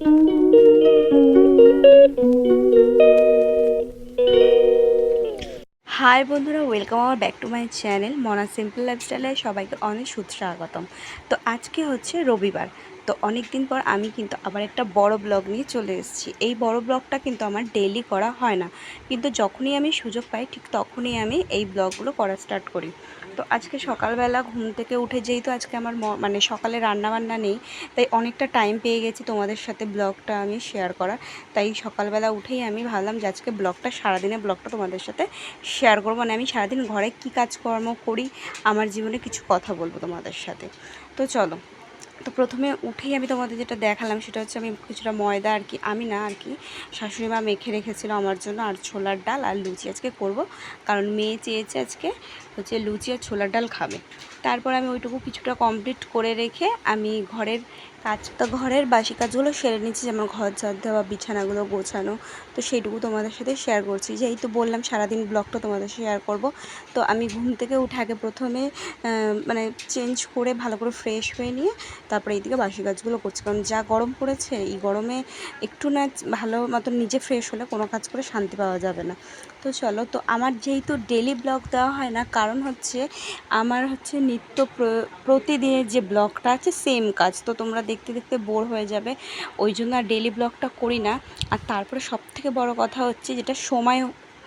High বন্ধুরা welcome আমার back to my channel Mona simple লাইফস্টাইলে সবাইকে অনেক সুস্বাগতম। তো আজকে হচ্ছে রবিবার, তো অনেক দিন পর আমি কিন্তু আবার একটা বড় ব্লগ নিয়ে চলে এসেছি। এই বড় ব্লগটা কিন্তু আমার ডেইলি করা হয় না, কিন্তু যখনই আমি সুযোগ পাই ঠিক তখনই আমি এই ব্লগগুলো করা স্টার্ট করি। তো আজকে সকালবেলা ঘুম থেকে উঠে যেই তো আজকে আমার মানে সকালে রান্নাবান্না নেই, তাই অনেকটা টাইম পেয়ে গেছি তোমাদের সাথে ব্লগটা আমি শেয়ার করা তাই সকালবেলা উঠেই আমি ভাবলাম যে আজকে ব্লগটা, সারাদিনের ব্লগটা তোমাদের সাথে শেয়ার করব। মানে আমি সারাদিন ঘরে কী কাজকর্ম করি, আমার জীবনে কিছু কথা বলব তোমাদের সাথে। তো চলো তো প্রথমে উঠেই আমি তোমাদের যেটা দেখালাম সেটা হচ্ছে আমি কিছুটা ময়দা আর কি, আমি না আর কি, শাশুড়ি মা মেখে রেখেছিল আমার জন্য আর ছোলার ডাল আর লুচি আজকে করব। কারণ মেয়ে চেয়েছে আজকে হচ্ছে লুচি আর ছোলার ডাল খাবে। তারপর আমি ওইটুকু কিছুটা কমপ্লিট করে রেখে আমি ঘরের কাজ, তো ঘরের বাসি কাজগুলো সেরে নিচ্ছি, যেমন ঘর ঝাড় দেওয়া বিছানাগুলো গোছানো। তো সেইটুকু তোমাদের সাথে শেয়ার করছি। যেই তো বললাম, সারাদিন ব্লগটা তোমাদের সাথে শেয়ার করব। তো আমি ঘুম থেকে উঠে আগে প্রথমে মানে চেঞ্জ করে ভালো করে ফ্রেশ হয়ে নিয়ে তারপরে এইদিকে বাসি কাজগুলো করছি। কারণ যা গরম পড়েছে, এই গরমে একটু না ভালো মতন নিজে ফ্রেশ হলে কোনো কাজ করে শান্তি পাওয়া যাবে না। তো চলো, তো আমার যেহেতু ডেলি ব্লগ দেওয়া হয় না, কারণ হচ্ছে আমার হচ্ছে নিত্য প্র- প্রতিদিনের যে ব্লগটা আছে সেম কাজ। তো তোমরা দেখতে দেখতে বোর হয়ে যাবে। ওই জন্য আর ডেলি ব্লগটা করি না। আর তারপরে সবথেকে বড় কথা হচ্ছে যেটা, সময়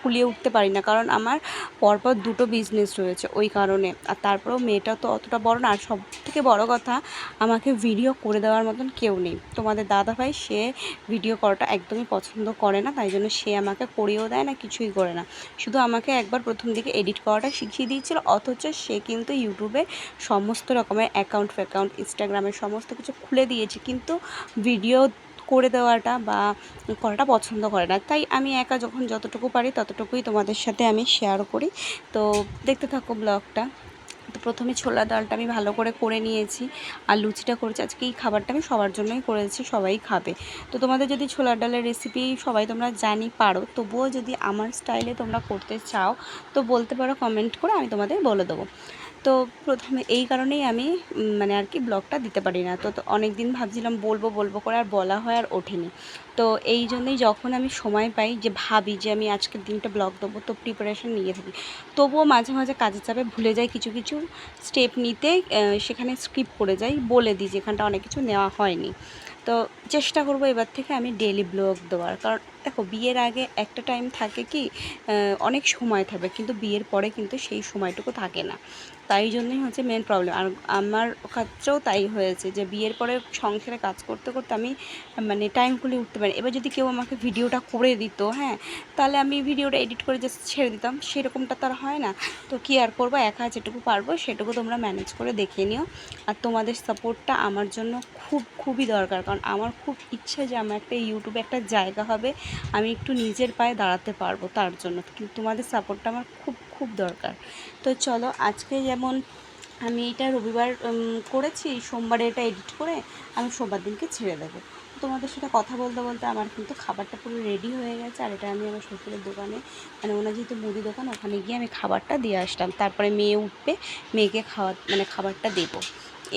কুলিয়ে উঠতে পারি না। কারণ আমার পরপর দুটো বিজনেস রয়েছে ওই কারণে। আর তারপরেও মেয়েটা তো অতটা বড় না। আর সব থেকে বড় কথা, আমাকে ভিডিও করে দেওয়ার মতন কেউ নেই। তোমাদের দাদা ভাই সে ভিডিও করাটা একদমই পছন্দ করে না। তাই জন্য সে আমাকে করিয়েও দেয় না, কিছুই করে না। শুধু আমাকে একবার প্রথম দিকে এডিট করাটা শিখিয়ে দিয়েছিল। অথচ সে কিন্তু ইউটিউবে সমস্ত রকমের অ্যাকাউন্ট ফ্যাকাউন্ট ইনস্টাগ্রামের সমস্ত কিছু খুলে দিয়েছে। কিন্তু ভিডিও করে দেওয়াটা বা করাটা পছন্দ করে না। তাই আমি একা যখন যতটুকু পারি ততটুকুই তোমাদের সাথে আমি শেয়ার করি। তো দেখতে থাকো ব্লগটা তো প্রথমে ছোলা ডালটা আমি ভালো করে করে নিয়েছি আর লুচিটা করেছি। আজকে এই খাবারটা আমি সবার জন্যই করেছি, সবাই খাবে। তো তোমাদের যদি ছোলার ডালের রেসিপি সবাই তোমরা জানি পারো, তবুও যদি আমার স্টাইলে তোমরা করতে চাও, তো বলতে পারো কমেন্ট করে আমি তোমাদের বলে দেবো। তো প্রথমে এই কারণেই আমি মানে আর কি ব্লগটা দিতে পারি না। তো অনেক দিন ভাবছিলাম বলব বলব করে আর বলা হয় আর ওঠেনি। তো এই জন্যই যখন আমি সময় পাই যে ভাবি যে আমি আজকের দিনটা ব্লগ দেবো, তো প্রিপারেশন নিয়ে থাকি। তবুও মাঝে মাঝে কাজের চাপে ভুলে যাই, কিছু কিছু স্টেপ নিতে সেখানে স্কিপ করে যাই, বলে দিই যেখানটা অনেক কিছু নেওয়া হয়নি। তো চেষ্টা করব এবার থেকে আমি ডেলি ব্লগ দেওয়ার। কারণ দেখো, বিয়ের আগে একটা টাইম থাকে কি অনেক সময় থাকবে কিন্তু বিয়ের পরে কিন্তু সেই সময়টুকু থাকে না। তাই জন্যই হচ্ছে মেন প্রবলেম আর আমার ক্ষেত্রেও তাই হয়েছে যে, বিয়ের পরে সংসারে কাজ করতে করতে আমি মানে টাইম খুলে উঠতে পারি। এবার যদি কেউ আমাকে ভিডিওটা করে দিত হ্যাঁ তাহলে আমি ভিডিওটা এডিট করে জাস্ট ছেড়ে দিতাম। সেরকমটা তো আর হয় না। তো কী আর করব? একা যেটুকু পারব, সেটুকু তোমরা ম্যানেজ করে দেখে নিও। আর তোমাদের সাপোর্টটা আমার জন্য খুব, খুবই দরকার। কারণ আমার খুব ইচ্ছে যে, আমার একটা ইউটিউবে একটা জায়গা হবে। আমি একটু নিজের পায়ে দাঁড়াতে পারব তার জন্য। কিন্তু তোমাদের সাপোর্টটা আমার খুব খুব দরকার। তো চলো আজকে যেমন আমি এটা রবিবার করেছি, সোমবারে এটা এডিট করে আমি সোমবার দিনকে ছেড়ে দেবো। তোমাদের সাথে কথা বলতে বলতে আমার কিন্তু খাবারটা পুরো রেডি হয়ে গেছে আর এটা আমি আমার শ্বশুরের দোকানে মানে ওনার যেহেতু মুদি দোকান, ওখানে গিয়ে আমি খাবারটা দিয়ে আসলাম। তারপরে মেয়ে উঠবে, মেয়েকে খাওয়া মানে খাবারটা দেবো।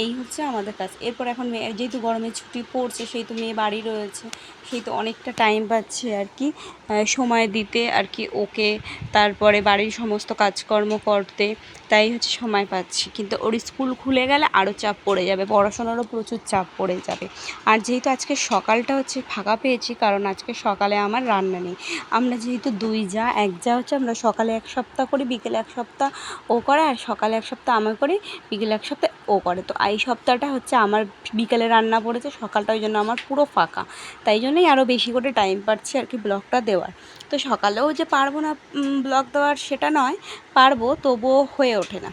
এই হচ্ছে আমাদের কাজ। এরপর এখন মেয়ে যেহেতু গরমের ছুটি পড়ছে, সেহেতু মেয়ে বাড়ি রয়েছে সেই তো অনেকটা টাইম পাচ্ছে আর কি সময় দিতে আর কি ওকে, তারপরে বাড়ির সমস্ত কাজকর্ম করতে, তাই হচ্ছে সময় পাচ্ছি। কিন্তু ওর স্কুল খুলে গেলে আরও চাপ পড়ে যাবে, পড়াশোনারও প্রচুর চাপ পড়ে যাবে। আর যেহেতু আজকে সকালটা হচ্ছে ফাঁকা পেয়েছি, কারণ আজকে সকালে আমার রান্না নেই। আমরা যেহেতু দুই যা, এক যা হচ্ছে আমরা সকালে এক সপ্তাহ করি, বিকেলে এক সপ্তাহ ও করে, আর সকালে এক সপ্তাহ আমি করি, বিকেলে এক সপ্তাহ ও করে। তো এই সপ্তাহটা হচ্ছে আমার বিকেলে রান্না পড়েছে, সকালটা ওই জন্য আমার পুরো ফাঁকা। তাই জন্যই আরও বেশি করে টাইম পাচ্ছি আর কি ব্লগটা দেওয়ার। তো সকালেও যে পারব না ব্লগ দেওয়ার সেটা নয়, পারব তবুও হয়ে ওঠে না।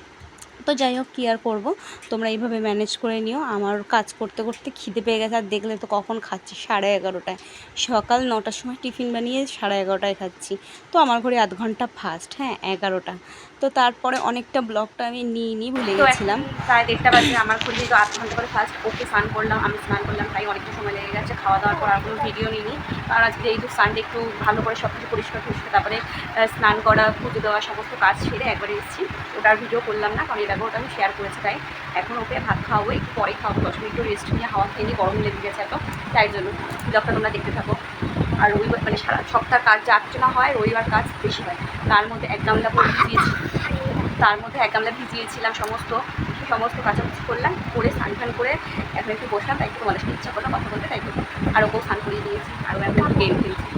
তো যাই হোক, কী আর করব? তোমরা এইভাবে ম্যানেজ করে নিও। আমার কাজ করতে করতে খিদে পেয়ে গেছে, আর দেখলে তো কখন খাচ্ছি? সাড়ে এগারোটায়। সকাল নটার সময় টিফিন বানিয়ে সাড়ে এগারোটায় খাচ্ছি। তো আমার ঘরে আধ ঘণ্টা ফাস্ট হ্যাঁ এগারোটা। তো তারপরে অনেকটা ব্লগটা আমি নিয়ে নিই ভুলে গেছিলাম। প্রায় দেড়টা বাজে আমার ঘরে যেহেতু আধ ঘণ্টা করে ফার্স্ট ওকে স্নান করলাম আমি স্নান করলাম তাই অনেকটা সময় লেগে গেছে খাওয়া দাওয়ার পর আর কোনো ভিডিও নিইনি। কারণ আজকে যেহেতু সানডে একটু ভালো করে সব কিছু পরিষ্কার পরিষ্কার তারপরে স্নান করা পুজো দেওয়া সমস্ত কাজ সেরে একবারে এসেছি। ওটার ভিডিও করলাম না কারণ এটা ওটা আমি শেয়ার করেছি তাই এখন ওকে ভাত খাওয়াবো একটু পরে খাওয়াবো দশ মিনিট একটু রেস্ট নিয়ে হাওয়া খেয়ে নিয়ে গরম লেগে গেছে এত তাই জন্য। ব্লগটা তোমরা দেখতে থাকো। আর রবিবার মানে সারা সপ্তাহ কাজ যা না হয়, রবিবার কাজ বেশি হয়। তার মধ্যে এক গামলা ভিজিয়েছি। তার মধ্যে এক গামলা ভিজিয়েছিলাম সমস্ত সমস্ত কাচাকুচি করলাম, করে স্নান ফান করে এখন একটু বসলাম, তাই একটু সাথে ইচ্ছা করল কথা বলতে, তাই জন্য আর ওকেও স্নান করিয়ে দিয়েছি আর এখন একটু গেম খেলছি।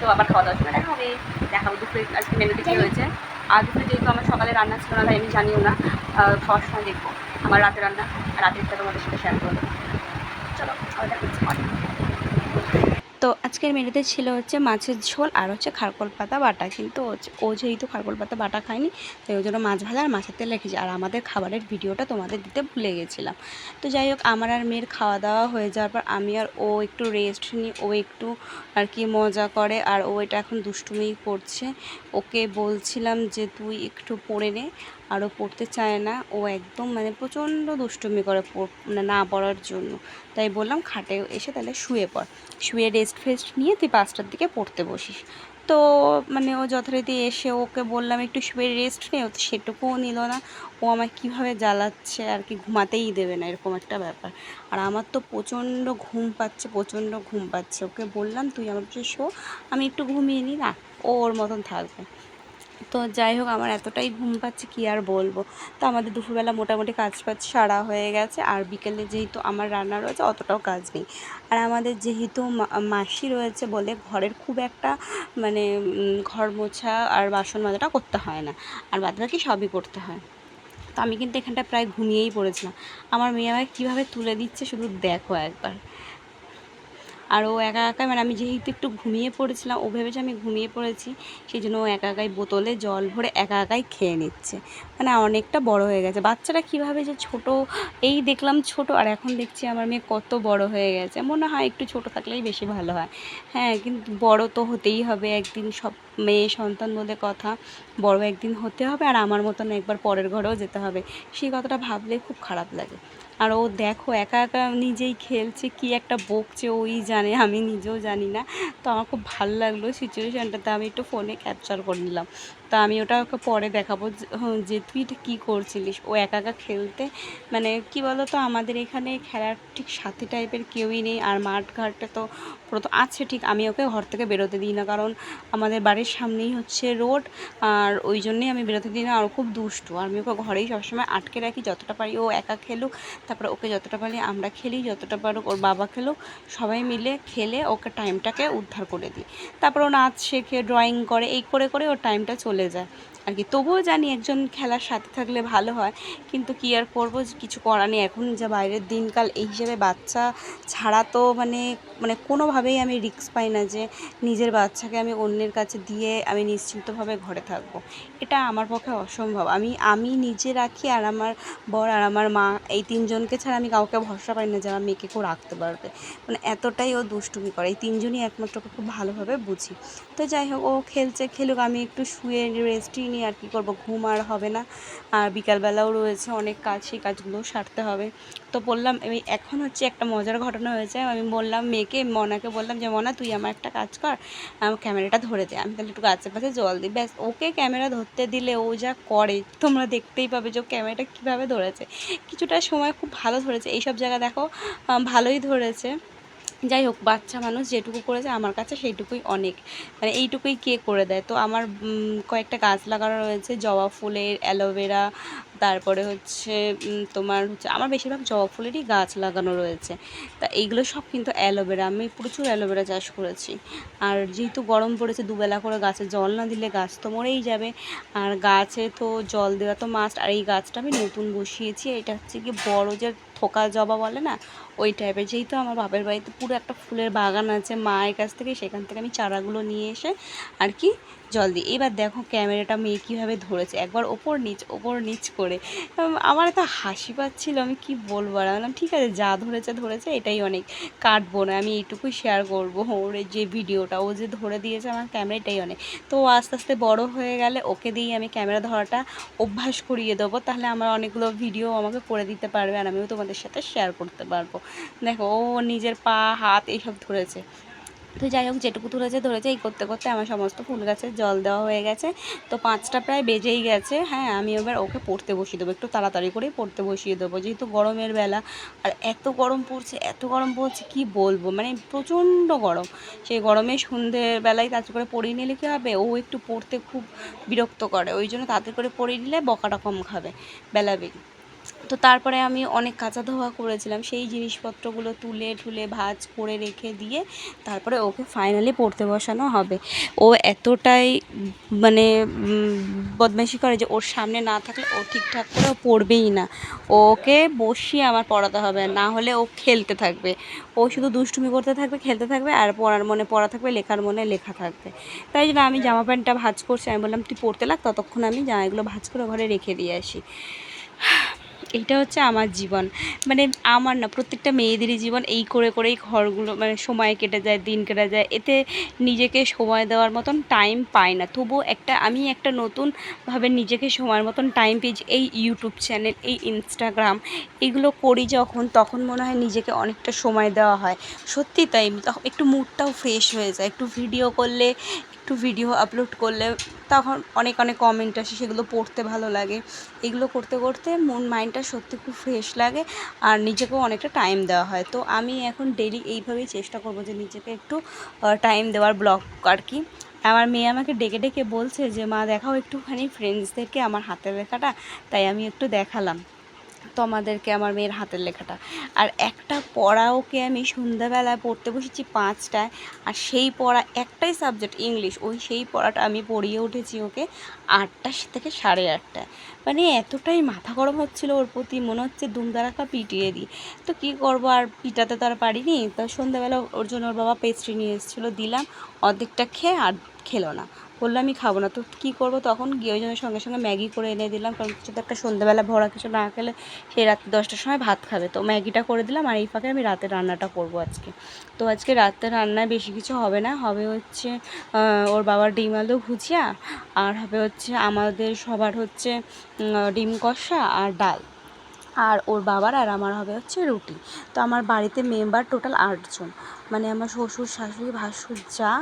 তো আবার খাওয়া সময় দেখা হবে দেখাবো, দুপুরে আজকে মেনুতে কী হয়েছে আর দুপুরে যেহেতু আমার সকালে রান্না ছিল না, তাই আমি জানিও না খাওয়ার সময় দেখব, আমার রাতে রান্না রাতেরটা তোমাদের সাথে শেয়ার করব। চলো দাওয়া করছি পরে। তো আজকের মেনুতে ছিল হচ্ছে মাছের ঝোল আর হচ্ছে খারকোল পাতা বাটা। কিন্তু ও যেহেতু খারকোল পাতা বাটা খায়নি, তাই ওই জন্য মাছ ভাজা আর মাছের তেল রেখেছি। আর আমাদের খাবারের ভিডিওটা তোমাদের দিতে ভুলে গেছিলাম। তো যাই হোক, আমার আর মেয়ের খাওয়া দাওয়া হয়ে যাওয়ার পর আমি আর ও একটু রেস্ট নিই, ও একটু আর কি মজা করে, আর ও এটা এখন দুষ্টুমি করছে। ওকে বলছিলাম যে, তুই একটু পড়ে নে, আরও পড়তে চায় না। ও একদম মানে প্রচণ্ড দুষ্টুমি করে মানে না পড়ার জন্য। তাই বললাম, খাটে এসে তাহলে শুয়ে পড়। শুয়ে রেস্ট ফেস্ট নিয়ে তুই পাঁচটার দিকে পড়তে বসিস। তো মানে ও যথারীতি এসে ওকে বললাম, একটু শুয়ে রেস্ট নে। ও তো সেটুকুও নিল না। ও আমায় কীভাবে জ্বালাচ্ছে, আর কি ঘুমাতেই দেবে না, এরকম একটা ব্যাপার। আর আমার তো প্রচণ্ড ঘুম পাচ্ছে, প্রচণ্ড ঘুম পাচ্ছে। ওকে বললাম, তুই আমার শো, আমি একটু ঘুমিয়ে নিই, না? ও ওর মতন থাকবে। তো যাই হোক, আমার এতটাই ঘুম পাচ্ছে, কি আর বলব? তো আমাদের দুপুরবেলা মোটামুটি কাজ ফাজ সারা হয়ে গেছে, আর বিকেলে যেহেতু আমার রান্না রয়েছে, অতটাও কাজ নেই। আর আমাদের যেহেতু মাসি রয়েছে বলে ঘরের খুব একটা মানে ঘর মোছা আর বাসন মাজাটা করতে হয় না, আর বাদ বাকি সবই করতে হয়। তো আমি কিন্তু এখানটা প্রায় ঘুমিয়েই পড়েছিলাম। আমার মেয়ে আমাকে কীভাবে তুলে দিচ্ছে শুধু দেখো একবার। আর ও একা একাই মানে আমি যেহেতু একটু ঘুমিয়ে পড়েছিলাম, ও ভেবেছে আমি ঘুমিয়ে পড়েছি, সেই জন্য ও একা একাই বোতলে জল ভরে একা একাই খেয়ে নিচ্ছে। মানে অনেকটা বড় হয়ে গেছে। বাচ্চারা কীভাবে যে ছোট, এই দেখলাম ছোট, আর এখন দেখছি আমার মেয়ে কত বড় হয়ে গেছে। মনে হয় একটু ছোট থাকলেই বেশি ভালো হয়। হ্যাঁ কিন্তু বড় তো হতেই হবে, একদিন সব মেয়ে সন্তান বলে কথা, বড় একদিন হতে হবে, আর আমার মতন একবার পরের ঘরেও যেতে হবে। সেই কথাটা ভাবলে খুব খারাপ লাগে। আর ও দেখো, একা একা নিজেই খেলছে, কি একটা বকছে, ওই জানে, আমি নিজেও জানি না। তো আমার খুব ভালো লাগল সিচুয়েশানটাতে আমি একটু ফোনে ক্যাপচার করে নিলাম। তো আমি ওটা ওকে পরে দেখাবো, যে- তুই এটা কী করছিলিস? ও একা একা খেলতে মানে কি বলো তো আমাদের এখানে খেলার ঠিক সাথে টাইপের কেউই নেই, আর মাঠ ঘাটে তো প্রথম আছে, ঠিক আমি ওকে ঘর থেকে বেরোতে দিই না, কারণ আমাদের বাড়ির সামনেই হচ্ছে রোড, আর ওই জন্যেই আমি বেরোতে দিই না, আর খুব দুষ্টু, আর আমি ওকে ঘরেই সবসময় আটকে রাখি, যতটা পারি ও একা খেলুক, তারপরে ওকে যতটা পারি আমরা খেলি, যতটা পারুক ওর বাবা খেলুক, সবাই মিলে খেলে ওকে টাইমটাকে উদ্ধার করে দিই। তারপর ও নাচ শেখে ড্রয়িং করে, এই করে করে ওর টাইমটা চলে যায়। আর কি, তবুও জানি একজন খেলার সাথে থাকলে ভালো হয়, কিন্তু কি আর করব, কিছু করার নেই। এখন যা বাইরের দিনকাল, এই হিসেবে বাচ্চা ছাড়া তো মানে মানে কোনোভাবেই আমি রিস্ক পাই না যে নিজের বাচ্চাকে আমি অন্যের কাছে দিয়ে আমি নিশ্চিন্তভাবে ঘরে থাকব। এটা আমার পক্ষে অসম্ভব। আমি আমি নিজে রাখি আর আমার বর আর আমার মা, এই তিনজনকে ছাড়া আমি কাউকে ভরসা পাই না যে আমার মেয়েকে কেউ রাখতে পারবে। মানে এতটাই ও দুষ্টুমি করে, এই তিনজনই একমাত্রকে খুব ভালোভাবে বুঝি। তো যাই হোক, ও খেলছে, খেলুক, আমি একটু শুয়ে রেস্টই নিই আর কী করব, ঘুম আর হবে না। আর বিকালবেলাও রয়েছে অনেক কাজ, সেই কাজগুলোও সারতে হবে। তো বললাম, আমি এখন হচ্ছে একটা মজার ঘটনা হয়েছে। আমি বললাম মেয়েকে, মনাকে বললাম যে, মনা, তুই আমার একটা কাজ কর আমার ক্যামেরাটা ধরে দে। আমি তাহলে একটু গাছের পাশে জল দিই। ব্যাস, ওকে ক্যামেরা ধরতে দিলে ও যা করে, তোমরা দেখতেই পাবে যে ক্যামেরাটা কীভাবে ধরেছে। কিছুটা সময় খুব ভালো ধরেছে। এইসব জায়গা দেখো ভালোই ধরেছে। যাই হোক, বাচ্চা মানুষ যেটুকু করেছে আমার কাছে সেইটুকুই অনেক। মানে এইটুকুই কে করে দেয়? তো আমার কয়েকটা গাছ লাগানো রয়েছে, জবা ফুলের, অ্যালোভেরা তারপরে হচ্ছে তোমার হচ্ছে, আমার বেশিরভাগ জবা ফুলেরই গাছ লাগানো রয়েছে। তা এইগুলো সব কিন্তু অ্যালোভেরা, আমি প্রচুর অ্যালোভেরা চাষ করেছি। আর যেহেতু গরম পড়েছে, দুবেলা করে গাছে জল না দিলে গাছ তো মরেই যাবে। আর গাছে তো জল দেওয়া তো মাস্ট আর এই গাছটা আমি নতুন বসিয়েছি, এটা হচ্ছে কি বড় যে থোকা জবা বলে না, ওই টাইপের যেহেতু আমার বাপের বাড়িতে পুরো একটা ফুলের বাগান আছে, মায়ের কাছ থেকে সেখান থেকে আমি চারাগুলো নিয়ে এসে আর কি জল দিই এবার দেখো ক্যামেরাটা মেয়ে কীভাবে ধরেছে। একবার ওপর নিচ ওপর নিচ করে। আমার এত হাসি পাচ্ছিল, আমি কি বলব? আর বললাম, ঠিক আছে, যা ধরেছে ধরেছে, এটাই অনেক। কাটবো না, আমি এইটুকুই শেয়ার করব। ওর যে ভিডিওটা ও যে ধরে দিয়েছে আমার ক্যামেরা এটাই অনেক। তো আস্তে আস্তে বড় হয়ে গেলে ওকে দিয়েই আমি ক্যামেরা ধরাটা অভ্যাস করিয়ে দেবো। তাহলে আমার অনেকগুলো ভিডিও আমাকে করে দিতে পারবে আর আমিও তোমাদের সাথে শেয়ার করতে পারব। দেখো, ও নিজের পা, হাত, এইসব ধরেছে। তো যাই হোক, যেটুকু ধরেছে ধরেছে, এই করতে করতে আমার সমস্ত ফুল গাছে জল দেওয়া হয়ে গেছে। তো পাঁচটা প্রায় বেজেই গেছে। হ্যাঁ আমি এবার ওকে পড়তে বসিয়ে দেবো, একটু তাড়াতাড়ি করেই পড়তে বসিয়ে দেবো। যেহেতু গরমের বেলা, আর এত গরম পড়ছে, এত গরম পড়ছে, কি বলব? মানে প্রচণ্ড গরম। সেই গরমে সন্ধ্যের বেলায় তাড়াতাড়ি করে পড়িয়ে নিলে কী হবে? ও একটু পড়তে খুব বিরক্ত করে, ওই জন্য তাড়াতাড়ি করে পড়িয়ে নিলে বকাটা কম খাবে, বেলা বেরি তো তারপরে আমি অনেক কাঁচা ধোয়া করেছিলাম। সেই জিনিসপত্রগুলো তুলে ঠুলে ভাজ করে রেখে দিয়ে তারপরে ওকে ফাইনালি পড়তে বসানো হবে। ও এতটাই মানে বদমাইশি করে যে ওর সামনে না থাকলে ও ঠিকঠাক করে পড়বেই না। ওকে বসিয়ে আমার পড়াতে হবে, না হলে ও খেলতে থাকবে। ও শুধু দুষ্টুমি করতে থাকবে, খেলতে থাকবে আর পড়ার মনে পড়া থাকবে, লেখার মনে লেখা থাকবে। তাই জন্য আমি জামা প্যান্টটা ভাজ করছি। আমি বললাম, তুই পড়তে লাগ, ততক্ষণ আমি জামাগুলো ভাজ করে ঘরে রেখে দিয়ে আসি। এইটা হচ্ছে আমার জীবন। মানে আমার না, প্রত্যেকটা মেয়েদেরই জীবন এই করে করেই ঘরগুলো মানে সময় কেটে যায়, দিন কেটে যায়। এতে নিজেকে সময় দেওয়ার মতন টাইম পাই না। তবুও একটা, আমি একটা নতুনভাবে নিজেকে সময়ের মতন টাইম পেয়েছি। এই ইউটিউব চ্যানেল এই ইনস্টাগ্রাম এগুলো করি যখন, তখন মনে হয় নিজেকে অনেকটা সময় দেওয়া হয়। সত্যি তাই একটু মুডটাও ফ্রেশ হয়ে যায়। একটু ভিডিও করলে একটু ভিডিও আপলোড করলে তখন অনেক অনেক কমেন্ট আসে, সেগুলো পড়তে ভালো লাগে। এগুলো করতে করতে মন মাইন্ডটা সত্যি খুব ফ্রেশ লাগে আর নিজেকেও অনেকটা টাইম দেওয়া হয়। তো আমি এখন ডেলি এইভাবেই চেষ্টা করব যে নিজেকে একটু টাইম দেওয়ার ব্লগ আর কি। আমার মেয়ে আমাকে ডেকে ডেকে বলছে যে, মা, দেখাও একটুখানি ফ্রেন্ডসদেরকে আমার হাতের লেখাটা। তাই আমি একটু দেখালাম। তোমাদেরকে আমার মেয়ের হাতের লেখাটা। আর একটা পড়া ওকে আমি সন্ধ্যাবেলায় পড়তে বসেছি পাঁচটায়, আর সেই পড়া একটাই সাবজেক্ট, ইংলিশ। ওই সেই পড়াটা আমি পড়িয়ে উঠেছি ওকে আটটা থেকে সাড়ে আটটায়। মানে এতটাই মাথা গরম হচ্ছিল ওর প্রতি, মনে হচ্ছে দুমদারাকা পিটিয়ে দিই। তো কী করব আর পিটাতে তো আর পারিনি। তো সন্ধ্যাবেলা ওর জন্য ওর বাবা পেস্ট্রি নিয়ে এসেছিল, দিলাম। অর্ধেকটা খেয়ে আর খেলো না। বলল, আমি খাব না। তো কী করব তখন? গিয়ে ওই জন্য সঙ্গে সঙ্গে ম্যাগি করে এনে দিলাম, কারণ কিছু তো একটা সন্ধ্যাবেলা ভরা কিছু না খেলে সেই রাত্রি দশটার সময় ভাত খাবে। তো ম্যাগিটা করে দিলাম আর এই ফাঁকে আমি রাতে রান্নাটা করব আজকে। তো আজকে রাতে রান্নায় বেশি কিছু হবে না। হবে হচ্ছে ওর বাবার ডিম আলু ভুজিয়া আর হবে হচ্ছে আমাদের সবার হচ্ছে ডিম কষা আর ডাল। আর ওর বাবার আর আমার হবে হচ্ছে রুটি। তো আমার বাড়িতে মেম্বার টোটাল আটজন। মানে আমার শ্বশুর শাশুড়ি ভাসুর যা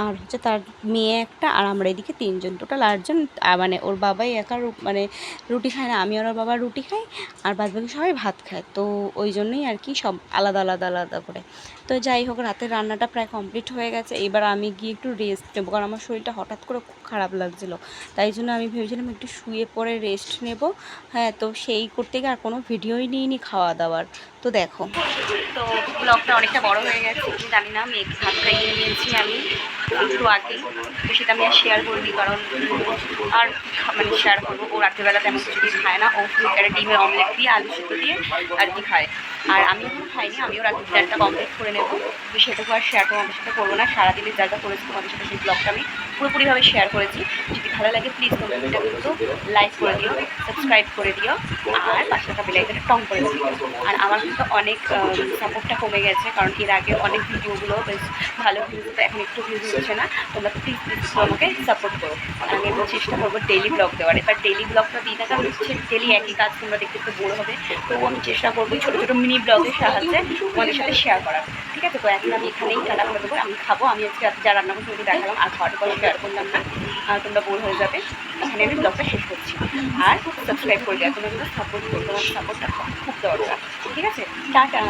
আর হচ্ছে তার মেয়ে একটা আর আমরা এদিকে তিনজন। টোটাল আটজন মানে ওর বাবাই একা মানে রুটি খায় না, আমি আর ওর বাবা রুটি খাই আর বাদ বাকি সবাই ভাত খায়। তো ওই জন্যই আর কি সব আলাদা আলাদা আলাদা করে। তো যাই হোক, রাতের রান্নাটা প্রায় কমপ্লিট হয়ে গেছে। এবার আমি গিয়ে একটু রেস্ট নেব কারণ আমার শরীরটা হঠাৎ করে খুব খারাপ লাগছিল। তাই জন্য আমি ভেবেছিলাম একটু শুয়ে পরে রেস্ট নেব। হ্যাঁ তো সেই করতে গিয়ে আর কোনো ভিডিওই নিইনি খাওয়া দাওয়ার তো দেখো। তো ব্লগটা অনেকটা বড় হয়ে গেছে। জানি না, মেয়েকে খাইয়ে নিয়েছি আমি একটু আগে। তো সেটা আমি আর শেয়ার করিনি, কারণ আর মানে শেয়ার করব। ও রাত্রিবেলা তেমন কিছু কিছু খায় না। ও একটা ডিমের অমলেট দিয়ে, আলু সুতো দিয়ে আর কি খায়। আর আমি এখন খাইনি, আমিও রাত্রি ডিনারটা কমপ্লিট করে নেব। সেটুকু আর শেয়ার তোমাদের সাথে করব না। সারাদিনের যা করেছি তোমাদের সাথে সেই ব্লগটা আমি পুরোপুরিভাবে শেয়ার করেছি। যদি ভালো লাগে প্লিজ এটা কিন্তু লাইক করে দিও সাবস্ক্রাইব করে দিও, আর পাশে থাকা বেলাইকনে টং করে দিও। আর আমার কিন্তু অনেক সাপোর্টটা কমে গেছে, কারণ এর আগে অনেক ভিডিওগুলো বেশ ভালো ভিউজ তো এখন একটু ভিউজ হচ্ছে না। তোমরা প্লিজ প্লিজ আমাকে সাপোর্ট করো। আমি একটু চেষ্টা করব ডেলি ব্লগ দেওয়ার। এবার ডেলি ব্লগটা দিই না কারণ হচ্ছে ডেলি একই কাজ তোমরা দেখতে একটু বোর হবে। তবু আমি চেষ্টা করব ছোটো ছোটো মিনি ব্লগের সাহায্যে তোমাদের সাথে শেয়ার করার। ঠিক আছে? তো এখন আমি এখানেই টাটা করে দেবো, আমি খাব, আমি আজকে যা রান্না করছি দেখালাম, আর খাওয়াটা শেয়ার করলাম না, আর তোমরা বোর হয়ে যাবে এখানে আমি ব্লগটা শেষ করছি। আর সাবস্ক্রাইব করবে এখন কিন্তু সাপোর্ট করব সাপোর্টটা খুব দরকার। ঠিক আছে? টাটা।